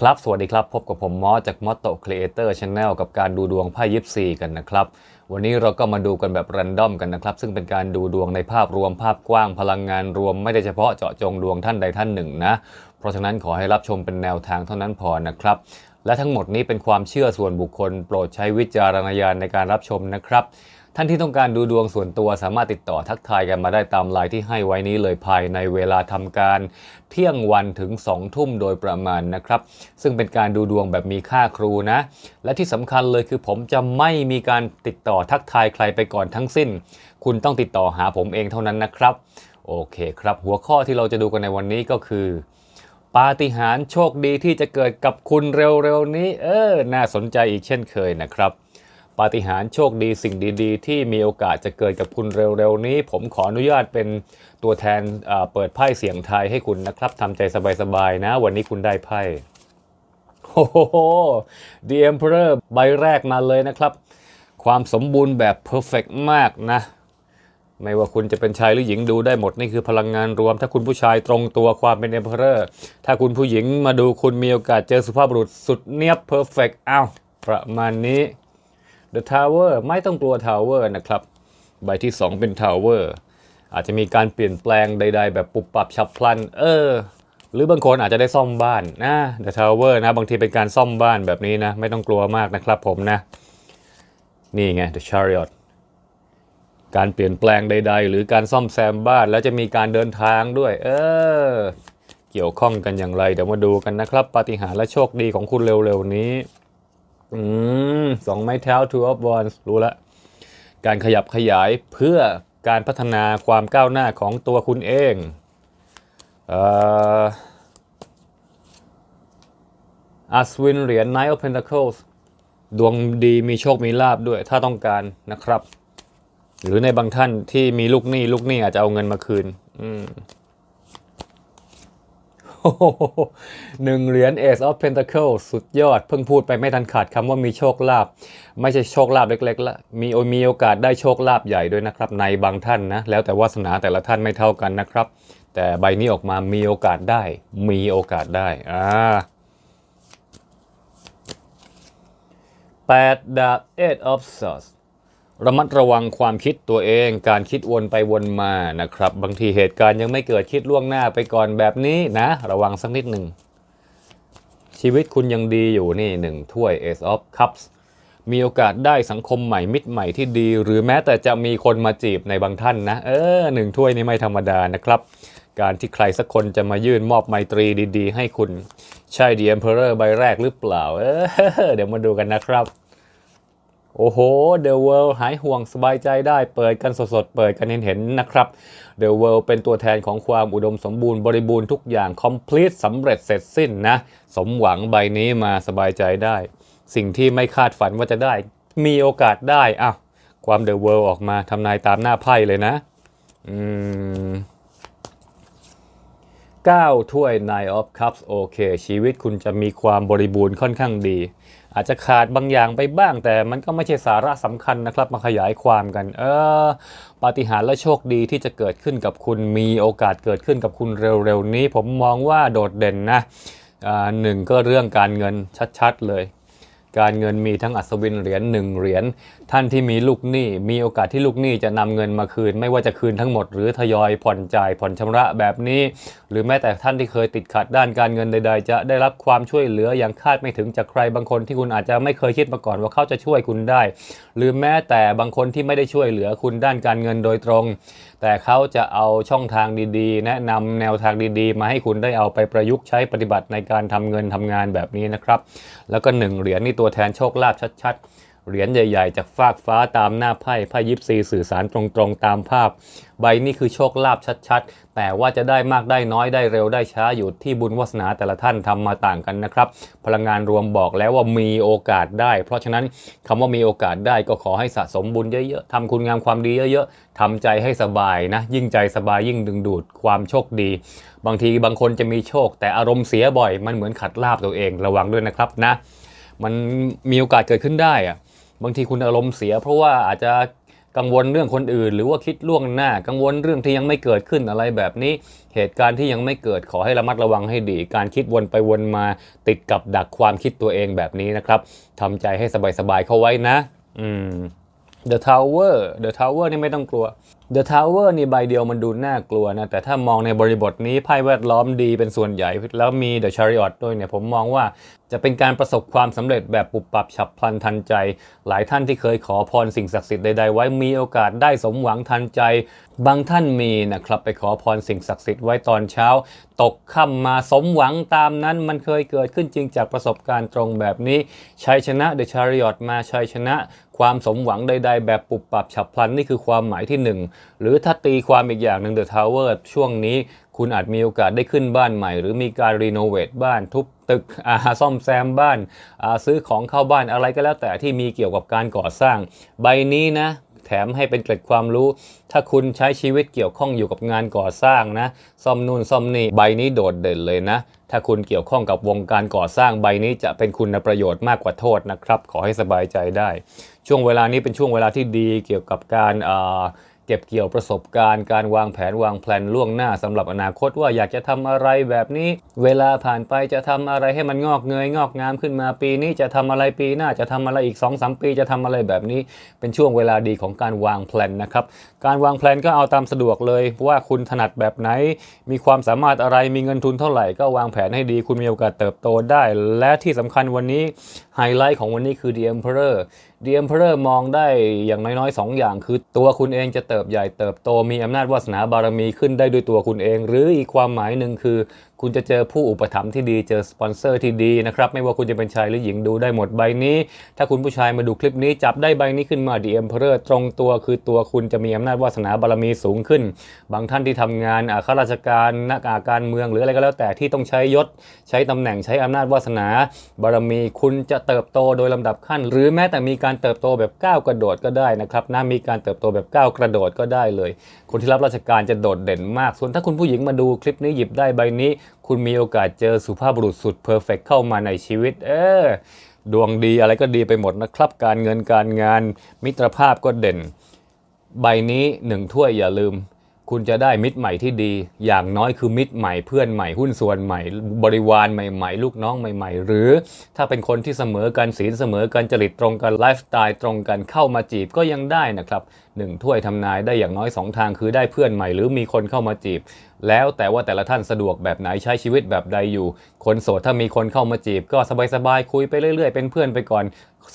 ครับ สวัสดีครับ พบกับผมมอสจาก m o t t o Creator Channel กับการดูดวงไพ่ยิปซีกันนะครับ วันนี้เราก็มาดูกันแบบรันดอมกันนะครับ ซึ่งเป็นการดูดวงในภาพรวมภาพกว้างพลังงานรวมไม่ได้เฉพาะเจาะจงดวงท่านใดท่านหนึ่งนะ เพราะฉะนั้นขอให้รับชมเป็นแนวทางเท่านั้นพอนะครับ และทั้งหมดนี้เป็นความเชื่อส่วนบุคคล โปรดใช้วิจารณญาณในการรับชมนะครับ ท่านที่ต้องการดูดวงส่วนตัวสามารถติดต่อทักทายกันมาได้ตามไลน์ที่ให้ไว้นี้เลยภายในเวลาทำการเที่ยงวันถึง 2 ทุ่มโดยประมาณนะครับ ซึ่งเป็นการดูดวงแบบมีค่าครูนะ และที่สำคัญเลยคือผมจะไม่มีการติดต่อทักทายใครไปก่อนทั้งสิ้น คุณต้องติดต่อหาผมเองเท่านั้นนะครับ โอเคครับ หัวข้อที่เราจะดูกันในวันนี้ก็คือปาฏิหาริย์โชคดีที่จะเกิดกับคุณเร็วๆนี้ เออ น่าสนใจอีกเช่นเคยนะครับ ปาฏิหาริย์โชคดีสิ่งดีๆ ที่มีโอกาสจะเกิดกับคุณเร็วๆนี้ ผมขออนุญาตเป็นตัวแทนเปิดไพ่เสียงไทยให้คุณนะครับทำใจสบายๆนะ วันนี้คุณได้ไพ่โอ้โห The Emperor ใบแรกมาเลยนะครับ ความสมบูรณ์แบบ perfect มากนะ ไม่ว่าคุณจะเป็นชายหรือหญิงดูได้หมด นี่คือพลังงานรวม ถ้าคุณผู้ชายตรงตัวความเป็น Emperor ถ้าคุณผู้หญิงมาดูคุณมีโอกาสเจอสุภาพบุรุษสุดเนียบ perfect อ้าวประมาณนี้ The Tower ไม่ต้องกลัว Tower นะครับ ใบที่ 2 เป็น Tower อาจจะมีการเปลี่ยนแปลงใด ๆ แบบปุบปับฉับพลัน เออ หรือบางคนอาจจะได้ซ่อมบ้านนะ The Tower นะ บางทีเป็นการซ่อมบ้านแบบนี้นะ ไม่ต้องกลัวมากนะครับผมนะ นี่ไง The Chariot การเปลี่ยนแปลงใด ๆ หรือการซ่อมแซมบ้านแล้วจะมีการเดินทางด้วย เออ เกี่ยวข้องกันอย่างไร เดี๋ยวมาดูกันนะครับ ปาฏิหาริย์และโชคดีของคุณเร็วๆนี้ อืมสองไม้เท้า two of wands รู้ละ การขยับขยายเพื่อการพัฒนาความก้าวหน้าของตัวคุณเองเอ่ออัศวินเหรียญ Knight of Pentacles ดวงดีมีโชคมีลาบด้วยถ้าต้องการนะครับ หรือในบางท่านที่มีลูกหนี้ลูกหนี้อาจจะเอาเงินมาคืน อืม หนึ่งเหรียญ Ace of Pentacles สุดยอด เพิ่งพูดไปไม่ทันขาดคำว่ามีโชคลาภไม่ใช่โชคลาภเล็กๆละมีโอมีโอกาสได้โชคลาภใหญ่ด้วยนะครับ ในบางท่านนะ แล้วแต่วาสนาแต่ละท่านไม่เท่ากันนะครับ แต่ใบนี้ออกมามีโอกาสได้ มีโอกาสได้อ่าแปดดาบ Eight of Swords ระมัดระวังความคิดตัวเอง การคิดวนไปวนมานะครับ บางทีเหตุการณ์ยังไม่เกิดคิดล่วงหน้าไปก่อนแบบนี้นะ ระวังสักนิดหนึ่ง ชีวิตคุณยังดีอยู่นี่หนึ่งถ้วย Ace of Cups มีโอกาสได้สังคมใหม่มิตรใหม่ที่ดี หรือแม้แต่จะมีคนมาจีบในบางท่านนะ เออหนึ่งถ้วยนี่ไม่ธรรมดานะครับ การที่ใครสักคนจะมายื่นมอบไมตรีดี ๆ ให้คุณ ใช่ The Emperor ใบแรกหรือเปล่า เออเดี๋ยวมาดูกันนะครับ โอ้โห The World หายห่วงสบายใจได้เปิดกันสดๆ เปิดกันเห็นๆนะครับ The World เป็นตัวแทนของความอุดมสมบูรณ์บริบูรณ์ทุกอย่าง complete สำเร็จเสร็จสิ้นนะ สมหวังใบนี้มาสบายใจได้ สิ่งที่ไม่คาดฝันว่าจะได้ มีโอกาสได้อ้าวความ The World ออกมาทำนายตามหน้าไพ่เลยนะอืม9ถ้วย Nine of Cups โอเค ชีวิตคุณจะมีความบริบูรณ์ค่อนข้างดี อาจจะขาดบางอย่างไปบ้าง แต่มันก็ไม่ใช่สาระสำคัญนะครับ มาขยายความกัน เออปาฏิหาริย์และโชคดีที่จะเกิดขึ้นกับคุณมีโอกาสเกิดขึ้นกับคุณเร็วๆนี้ ผมมองว่าโดดเด่นนะอ่าหนึ่งก็เรื่องการเงินชัดๆเลย การเงินมีทั้งอัศวินเหรียญหนึ่งเหรียญท่านที่มีลูกหนี้มีโอกาสที่ลูกหนี้จะนำเงินมาคืน ไม่ว่าจะคืนทั้งหมดหรือทยอยผ่อนจ่ายผ่อนชำระแบบนี้ หรือแม้แต่ท่านที่เคยติดขัดด้านการเงินใด ๆ จะได้รับความช่วยเหลืออย่างคาดไม่ถึงจากใครบางคนที่คุณอาจจะไม่เคยคิดมาก่อนว่าเขาจะช่วยคุณได้ หรือแม้แต่บางคนที่ไม่ได้ช่วยเหลือคุณด้านการเงินโดยตรง แต่เขาจะเอาช่องทางดีๆ แนะนำแนวทางดีๆ มาให้คุณได้เอาไปประยุกต์ใช้ปฏิบัติในการทำเงินทำงานแบบนี้นะครับ แล้วก็หนึ่งเหรียญนี่ตัวแทนโชคลาภชัดๆ เหรียญใหญ่ๆ จากฟากฟ้าตามหน้าไพ่ไพ่ยิปซีสื่อสารตรงๆตามภาพ ใบนี้คือโชคลาภชัดๆ แต่ว่าจะได้มากได้น้อยได้เร็วได้ช้าอยู่ที่บุญวาสนาแต่ละท่านทำมาต่างกันนะครับ พลังงานรวมบอกแล้วว่ามีโอกาสได้ เพราะฉะนั้นคำว่ามีโอกาสได้ก็ขอให้สะสมบุญเยอะๆทำคุณงามความดีเยอะๆทำใจให้สบายนะ ยิ่งใจสบายยิ่งดึงดูดความโชคดี บางทีบางคนจะมีโชค แต่อารมณ์เสียบ่อย มันเหมือนขัดลาบตัวเองระวังด้วยนะครับนะ มันมีโอกาสเกิดขึ้นได้อะ บางทีคุณอารมณ์เสีย เพราะว่าอาจจะกังวลเรื่องคนอื่น หรือว่าคิดล่วงหน้า กังวลเรื่องที่ยังไม่เกิดขึ้นอะไรแบบนี้ เหตุการณ์ที่ยังไม่เกิดขอให้ระมัดระวังให้ดี การคิดวนไปวนมาติดกับดักความคิดตัวเองแบบนี้นะครับทำใจให้สบายๆเข้าไว้นะ อืม The Tower The Tower นี่ไม่ต้องกลัว The Tower นี่ใบเดียวมันดูน่ากลัวนะ แต่ถ้ามองในบริบทนี้ไพ่แวดล้อมดีเป็นส่วนใหญ่ แล้วมี The Chariot ด้วยเนี่ยผมมองว่าจะเป็นการประสบความสำเร็จแบบปุบปับฉับพลันทันใจ หลายท่านที่เคยขอพรสิ่งศักดิ์สิทธิ์ใดๆไว้มีโอกาสได้สมหวังทันใจ บางท่านมีนะครับไปขอพรสิ่งศักดิ์สิทธิ์ไว้ตอนเช้า ตกค่ำมาสมหวังตามนั้นมันเคยเกิดขึ้นจริงจากประสบการณ์ตรงแบบนี้ชัยชนะ The Chariot มาชัยชนะ ความสมหวังใด ๆ แบบปุบปับฉับพลันนี่คือความหมายที่หนึ่งหรือถ้าตีความอีกอย่างหนึ่ง The Tower ช่วงนี้คุณอาจมีโอกาสได้ขึ้นบ้านใหม่ หรือมีการรีโนเวทบ้านทุบตึกอาซ่อมแซมบ้านอาซื้อของเข้าบ้านอะไรก็แล้วแต่ที่มีเกี่ยวกับการก่อสร้าง ใบนี้นะแถมให้เป็นเกร็ดความรู้ ถ้าคุณใช้ชีวิตเกี่ยวข้องอยู่กับงานก่อสร้างนะ ซ่อมนู่นซ่อมนี่ ใบนี้โดดเด่นเลยนะ ถ้าคุณเกี่ยวข้องกับวงการก่อสร้างใบนี้จะเป็นคุณประโยชน์มากกว่าโทษนะครับ ขอให้สบายใจได้ ช่วงเวลานี้เป็นช่วงเวลาที่ดีเกี่ยวกับการ เก็บเกี่ยวประสบการณ์ การวางแผนวางแผนล่วงหน้าสำหรับอนาคตว่าอยากจะทำอะไรแบบนี้ เวลาผ่านไปจะทำอะไรให้มันงอกเงยงอกงามขึ้นมาปีนี้จะทำอะไรปีหน้าจะทำอะไรอีก2อสปีจะทำอะไรแบบนี้ เป็นช่วงเวลาดีของการวางแผนนะครับการวางแผนก็เอาตามสะดวกเลยว่าคุณถนัดแบบไหน มีความสามารถอะไรมีเงินทุนเท่าไหร่ก็วางแผนให้ดีคุณมีโอกาสเติบโตได้ และที่สำคัญวันนี้ไฮไลท์ของวันนี้คือ The Emperor The Emperor มองได้อย่างน้อยๆ2อย่างคือตัวคุณเองจะเติติบใหญ่เติบโตมีอำนาจวาสนาบารมีขึ้นได้ด้วยตัวคุณเอง หรืออีกความหมายหนึ่งคือ คุณจะเจอผู้อุปถัมภ์ที่ดีเจอสปอนเซอร์ที่ดีนะครับ ไม่ว่าคุณจะเป็นชายหรือหญิงดูได้หมดใบนี้ ถ้าคุณผู้ชายมาดูคลิปนี้จับได้ใบนี้ขึ้นมา The Emperor ตรงตัวคือตัวคุณจะมีอำนาจวาสนาบารมีสูงขึ้น บางท่านที่ทำงานข้าราชการนักอาการเมืองหรืออะไรก็แล้วแต่ที่ต้องใช้ยศ ใช้ตำแหน่งใช้อำนาจวาสนา บารมีคุณจะเติบโตโดยลำดับขั้น หรือแม้แต่มีการเติบโตแบบก้าวกระโดดก็ได้นะครับนะมีการเติบโตแบบก้าวกระโดดก็ได้เลย คนที่รับราชการจะโดดเด่นมาก ส่วนถ้าคุณผู้หญิงมาดูคลิปนี้หยิบได้ใบนี้คุณมีโอกาสเจอสุภาพบุรุษสุดเพอร์เฟกเข้ามาในชีวิต เออ ดวงดีอะไรก็ดีไปหมดนะครับ การเงินการงานมิตรภาพก็เด่น ใบนี้หนึ่งถ้วยอย่าลืม คุณจะได้มิตรใหม่ที่ดี อย่างน้อยคือมิตรใหม่เพื่อนใหม่หุ้นส่วนใหม่ บริวารใหม่ ๆ ลูกน้องใหม่ ๆ หรือถ้าเป็นคนที่เสมอกันศีลเสมอกันจริตตรงกันไลฟ์สไตล์ตรงกันเข้ามาจีบก็ยังได้นะครับ หนึ่งถ้วยทำนายได้อย่างน้อยสองทางคือได้เพื่อนใหม่หรือมีคนเข้ามาจีบ แล้วแต่ว่าแต่ละท่านสะดวกแบบไหนใช้ชีวิตแบบใดอยู่ คนโสดถ้ามีคนเข้ามาจีบ ก็สบายๆคุยไปเรื่อยๆ เป็นเพื่อนไปก่อน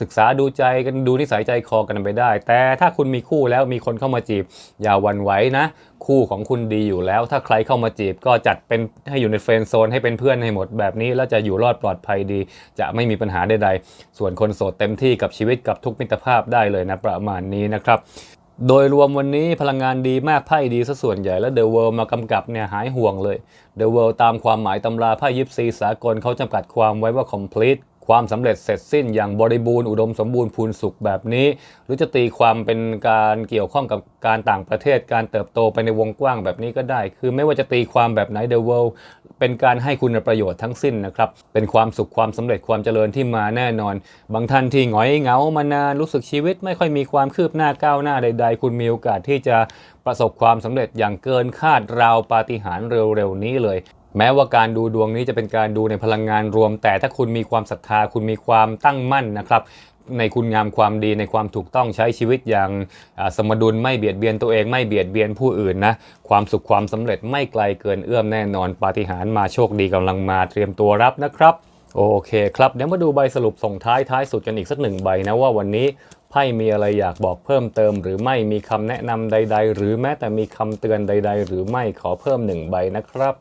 ศึกษาดูใจกันดูนิสัยใจคอกันไปได้ แต่ถ้าคุณมีคู่แล้วมีคนเข้ามาจีบ อย่าวันไหวนะ คู่ของคุณดีอยู่แล้ว ถ้าใครเข้ามาจีบ ก็จัดเป็นให้อยู่ในเฟรนด์โซนให้เป็นเพื่อนให้หมดแบบนี้ แล้วจะอยู่รอดปลอดภัยดี จะไม่มีปัญหาใดๆส่วนคนโสดเต็มที่กับชีวิตกับทุกมิตรภาพได้เลยนะประมาณนี้นะครับ โดยรวมวันนี้พลังงานดีมากไพ่ดีซะส่วนใหญ่แล้ว The World มากำกับเนี่ยหายห่วงเลย The World ตามความหมายตำราไพ่ยิปซีสากลเขาจำกัดความไว้ว่า complete ความสำเร็จเสร็จสิ้นอย่างบริบูรณ์อุดมสมบูรณ์พูนสุขแบบนี้ หรือจะตีความเป็นการเกี่ยวข้องกับการต่างประเทศการเติบโตไปในวงกว้างแบบนี้ก็ได้ คือไม่ว่าจะตีความแบบไหน The World เป็นการให้คุณประโยชน์ทั้งสิ้นนะครับ เป็นความสุขความสำเร็จความเจริญที่มาแน่นอน บางท่านที่หงอยเหงามานานรู้สึกชีวิต ไม่ค่อยมีความคืบหน้าก้าวหน้าใด ๆ คุณมีโอกาสที่จะประสบความสำเร็จอย่างเกินคาดราวปาฏิหาริย์เร็วๆนี้เลยแม้ว่าการดูดวงนี้จะเป็นการดูในพลังงานรวม แต่ถ้าคุณมีความศรัทธาคุณมีความตั้งมั่นนะครับ ในคุณงามความดีในความถูกต้องใช้ชีวิตอย่างสมดุลไม่เบียดเบียนตัวเองไม่เบียดเบียนผู้อื่นนะความสุขความสำเร็จไม่ไกลเกินเอื้อมแน่นอนปาฏิหาริย์มาโชคดีกำลังมาเตรียมตัวรับนะครับ โอเคครับเดี๋ยวมาดูใบสรุปส่งท้ายท้ายสุดกันอีกสักหนึ่งใบนะว่าวันนี้ไพ่มีอะไรอยากบอกเพิ่มเติม หรือไม่มีคำแนะนำใด ๆ หรือแม้แต่มีคำเตือนใด ๆ หรือไม่ขอเพิ่มหนึ่งใบนะครับ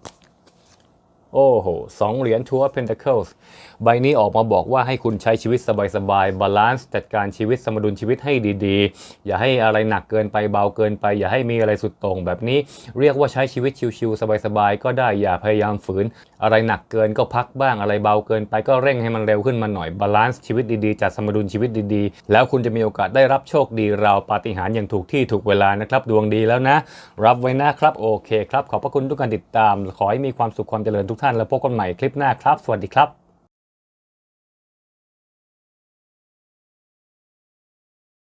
โอ้โหสองเหรียญทัวร์ Pentacles ใบนี้ออกมาบอกว่าให้คุณใช้ชีวิตสบายๆบาลานซ์จัดการชีวิตสมดุลชีวิตให้ดีๆ อย่าให้อะไรหนักเกินไปเบาเกินไป อย่าให้มีอะไรสุดโต่งแบบนี้ เรียกว่าใช้ชีวิตชิวๆสบายๆก็ได้อย่าพยายามฝืน อะไรหนักเกินก็พักบ้างอะไรเบาเกินไปก็เร่งให้มันเร็วขึ้นมาหน่อยบาลานซ์ชีวิตดีๆจัดสมดุลชีวิตดีๆ แล้วคุณจะมีโอกาสได้รับโชคดีราวปาฏิหาริย์อย่างถูกที่ถูกเวลานะครับดวงดีแล้วนะ รับไว้นะครับโอเคครับขอบพระคุณทุกการติดตาม ขอให้มีความสุขความเจริญทุกท่านแล้วพบกันใหม่คลิปหน้าครับ สวัสดีครับ